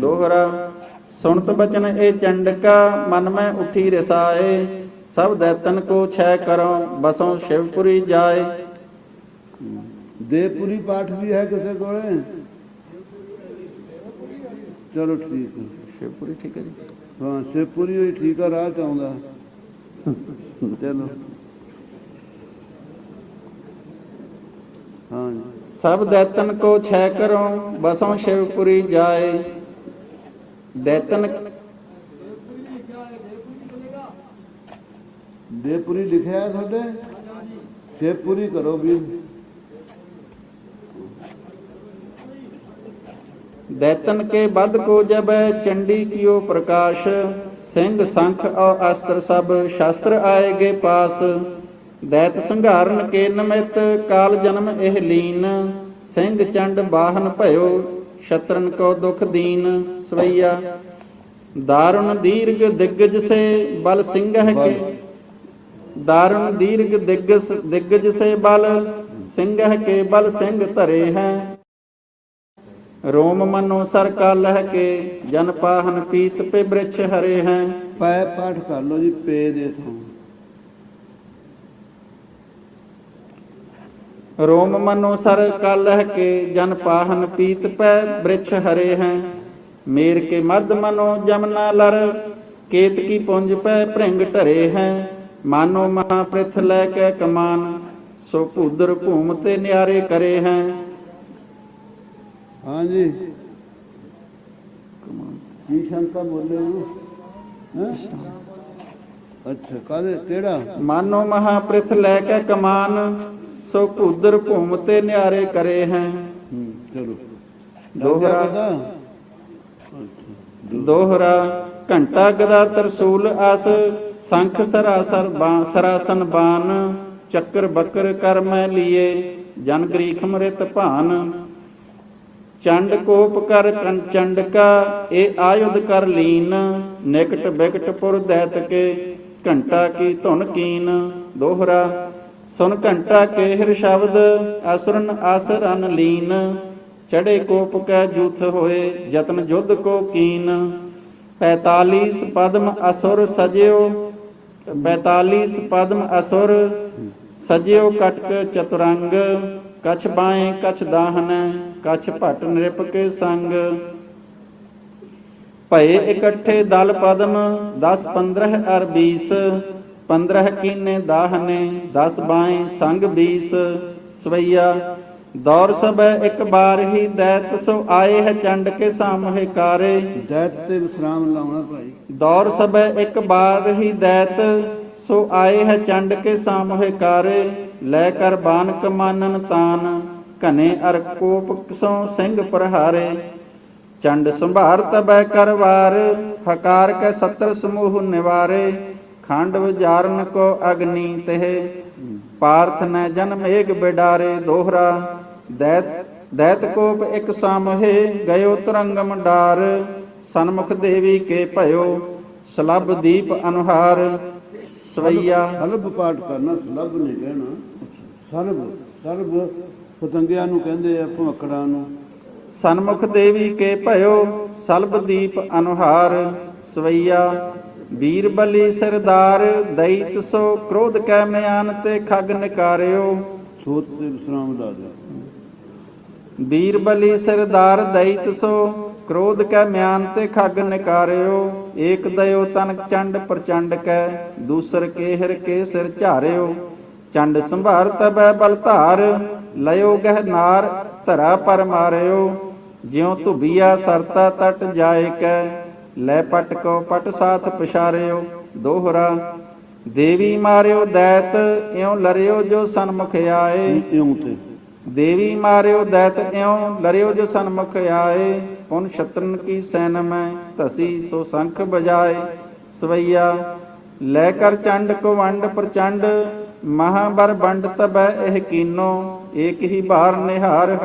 ਦੋਹਰਾ ਸੁਣਤ ਬਚਨ ਇਹ ਚੰਡਕਾ ਮਨ ਮੈਂ ਉਠੀ ਰਸਾਏ ਸਭ ਦੈਤਨ ਕੋ ਛੈ ਕਰੋ ਬਸੋਂ ਸ਼ਿਵਪੁਰੀ ਜਾਏ। ਦੇਵਪੁਰੀ ਪਾਠ ਵੀ ਹੈ ਕਿਸੇ ਕੋਲੇ? ਚਲੋ ਠੀਕ ਹੈ। ਸ਼ਿਵਪੁਰੀ ਠੀਕ ਹੈ ਜੀ। ਹਾਂ ਸ਼ਿਵਪੁਰੀ ਹੋਈ ਠੀਕ ਆ ਰਾਹ ਚ ਆਉਂਦਾ। ਚਲੋ। ਹਾਂ। ਸਭ ਦੈਤਨ ਕੋ ਛੈ ਕਰੋ ਬਸੋਂ ਸ਼ਿਵਪੁਰੀ ਜਾਏ। ਦੈਤਨ ਦੇਵਪੁਰੀ ਲਿਖਿਆ ਹੈ ਤੁਹਾਡੇ ਸ਼ਿਵਪੁਰੀ ਕਰੋ ਵੀ ਦੈਤਨ ਕੇ ਬਦ ਕੋ ਜਬੈ ਚੰਡੀ ਕੀਓ ਪ੍ਰਕਾਸ਼। ਸਿੰਘ ਸੰਖ ਔ ਅਸਤਰ ਸਭ ਸ਼ਾਸਤਰ ਆਏਗੇ ਪਾਸ। ਦੈਤ ਸੰਘਾਰਨ ਕੇ ਨਮਿਤ ਕਾਲ ਜਨਮ ਇਹ ਲੀਨ। ਸਿੰਘ ਚੰਡ ਬਾਹਨ ਭਇਓ ਸ਼ਤਰਨ ਕੋ ਦੁਖ ਦੀਨ ਸਵਈਆ। ਦਾਰੁਣ ਦੀਰਘ ਦਿਗਜ ਸੇ ਬਲ ਸਿੰਘਹਿ ਕੇ। ਦਾਰੁਣ ਦੀਰਘ ਦਿਗਸ ਦਿਗਜ ਸੇ ਬਲ ਸਿੰਘਹਿ ਕੇ ਬਲ ਸਿੰਘ ਧਰੇ ਹੈ। ਰੋਮ ਮਨੋ ਸਰ ਕਾਲਹ ਕੇ, ਜਨ ਪਾਹਨ ਪੀਤ ਪੇ ਬ੍ਰਿਛ ਹਰੇ ਹੈ। ਪੈ ਪਾਠ ਕਰ ਲਓ ਜੀ, ਪੇ ਦੇ ਤੋਂ ਰੋਮ ਮਨੋ ਸਰ ਕਾਲਹ ਕੇ ਜਨ ਪਾਹਨ ਪੀਤ ਪੈ ਬ੍ਰਿਛ ਹਰੇ ਹੈ। ਮੇਰ ਕੇ ਮਦ ਮਨੋ ਜਮਨਾ ਲਰ ਕੇਤ ਕੀ ਪੁੰਜ ਪੈ ਭ੍ਰਿੰਗ ਢਰੇ ਹੈ। ਮਾਨੋ ਮਹਾ ਪ੍ਰਿਥ ਲੈ ਕੇ ਕਮਾਨ ਸੋ ਭੂਦਰ ਭੂਮ ਤੇ ਨਿਆਰੇ ਕਰੇ ਹੈ। ਹਾਂ ਜੀ। ਕੀ ਸ਼ੰਕਾ ਬੋਲੇ ਹੋ ਹੈਂ? ਅੱਛਾ ਕਾਹਦੇ ਕਿਹੜਾ? ਮਾਨੋ ਮਹਾ ਪ੍ਰਿਥ ਲੈ ਕੇ ਕਮਾਨ ਸੋ ਭੂਦਰ ਭੂਮ ਤੇ ਨਿਆਰੇ ਕਰੇ ਹੈ। ਚਲੋ। ਦੋਹਰਾ। ਘੰਟਾ ਗਦਾ ਤਰਸੂਲ ਆਸ ਸੰਖ ਸਰਾਸਰ ਬਾਣ ਸਰਾਸਨ ਬਾਨ ਚੱਕਰ ਬੱਕਰ ਕਰ ਮੈਂ ਲੀਏ ਜਨ ਗਰੀਖ ਮ੍ਰਿਤ ਭਾਨ। ਚੰਡ ਕੋਪ ਕਰ ਕੰ ਚੰਡਕਾ ਇਹ ਆਯੁਧ ਕਰ ਲੀਨ। ਨਿਕਟ ਬਿਕਟ ਪੁਰ ਦੈਤ ਕੇ ਘੰਟਾ ਕੀ ਧੁਨ ਕੀਨ। ਦੋਹਰਾ ਸੁਨ ਘੰਟਾ ਕੇ ਸ਼ਬਦ, ਅਸੁਰਨ ਆਸਰਨ ਲੀਨ। ਚੜੇ ਕੋਪ ਕੈ ਜੂਥ ਹੋਏ, ਯਤਨ ਜੁਧ ਕੋ ਕੀਨ। 45 ਪਦਮ ਅਸੁਰ ਸਜਿਓ 45 ਪਦਮ ਅਸੁਰ ਸਜਿਓ ਕਟਕ ਚਤੁਰੰਗ। ਕਛ ਬਾਏ ਕਛ ਦਾਹਨ, ਕਛ ਭਟ ਨਿਰਪ ਕੇ ਸੰਗ। ਭਏ ਇਕੱਠੇ ਦਲ ਪਦਮ 10 15 ਅਰ 20 15 ਕੀਨੇ ਦਾਹਨੇ 10 ਬਾਏ ਸੰਗ 20 ਸਵਈਆ। ਦੌਰ ਸਭੈ ਇੱਕ ਬਾਰ ਹੀ ਦੈਤ ਸੋ ਆਏ ਹੈ ਚੰਡ ਕੇ ਸਾਮਹਿ ਕਾਰੇ। ਦੈਤ ਤੇ ਵਿਸਰਾਮ ਲਾਉਣਾ ਭਾਈ। ਦੌਰ ਸਭੈ ਇੱਕ ਬਾਰ ਹੀ ਦੈਤ ਸੋ ਆਏ ਹੈ ਚੰਡ ਕੇ ਸਾਮਹਿ ਕਾਰੇ। ਲੈ ਕਰ ਬਾਨ ਕਮਾਨਨ ਤਾਨ ਘਨੇ ਅਰ ਕੋਪ ਸੋ ਸਿੰਘ ਪ੍ਰਹਾਰੇ। ਚੰਡ ਸੰਭਾਰ ਤਬੈ ਕਰਵਾਰ ਫਕਾਰ ਕੈ ਸਤਰ ਸਮੂਹ ਨਿਵਾਰੇ। ਖੰਡ ਵਿਚਾਰਨ ਕੋ ਅਗਨੀ ਤਹ ਪਾਰਥ ਨ ਜਨਮ ਏਕ ਬਿਡਾਰੇ ਦੋਹਰਾ ਦੈਤ ਦੈਤ ਕੋਪ ਇੱਕ ਸਾਮਹੇ ਗਇਓ ਤਰੰਗਮ ਡਾਰ ਸਨਮੁਖ ਦੇਵੀ ਕੇ ਭਇਓ ਸਲਬ ਦੀਪ ਅਨੁਹਾਰ ਸਵਈਆ। ਸਲਬ ਪਾਠ ਕਰਨਾ ਸਲਬ ਨਹੀਂ ਕਹਿਣਾ। ਸਲਬ ਸਲਬ ਪਤੰਗਿਆਂ ਨੂੰ ਕਹਿੰਦੇ ਆ ਭਮਕੜਾਂ ਨੂੰ। ਸਨਮੁਖ ਦੇਵੀ ਕੇ ਭਇਓ ਸਲਬ ਦੀਪ ਅਨੁਹਾਰ ਸਵਈਆ। ਵੀਰ ਬਲੀ ਸਰਦਾਰ ਦੈਤ ਸੋ ਕ੍ਰੋਧ ਕੈ ਮਿਆਨ ਤੇ ਖਗ ਨਿਕਾਰਿਓ। ਸੋਤ ਤੇ ਵਿਸਰਾਮ ਦੇ। ਵੀਰ ਬਲੀ ਸਰਦਾਰ ਦੈਤ ਸੋ ਕ੍ਰੋਧ ਕੈ ਮਿਆਨ ਤੇ ਖਗ ਨਿਕਾਰਿਓ। ਏਕ ਦਇਓ ਤਨ ਚੰਡ ਪ੍ਰਚੰਡ ਕੈ ਦੂਸਰ ਕੇ ਹਿਰ ਕੇ ਸਿਰ ਝਾਰਿਓ। ਚੰਡ ਸੰਭਾਰ ਤਬੈ ਬਲ ਧਾਰ ਲਿਓ ਗਹਿ ਨਾਰ ਧਰਾ ਪਰ ਮਾਰਿਓ। ਜਿਉ ਧੁਬੀਆ ਸਰਤਾ ਤਟ ਜਾਏ ਕੈ ਲੈ ਪਟ ਕੋ ਪਟ ਸਾਥ ਪਛਾਰਿਓ ਦੋਹਰਾ ਦੇਵੀ ਮਾਰਿਓ ਦੈਤ ਇਉ ਲਰਿਓ ਜੋ ਸਨਮੁਖ ਆਏ। ਇਉਂ ਤੇ। ਦੇਵੀ ਮਾਰਿਓ ਦੈਤ ਇਉ ਲਰਿਓ ਜੋ ਸਨਮੁਖ ਆਏ। ਪੁਨ ਛਤਰਨ ਕੀ ਸੈਨ ਮੈਂ ਧਸੀ ਸੋ ਸੰਖ ਬਜਾਏ। ਸਵਈਆ ਲੈ ਕਰ ਚੰਡ ਕੋ ਵੰਡ ਪ੍ਰਚੰਡ ਮਹਾਬਰ ਬੰਡ ਤਬੈ ਇਹ ਕੀਨੋ ਏਕ ਹੀ ਬਾਰ ਨਿਹਾਰ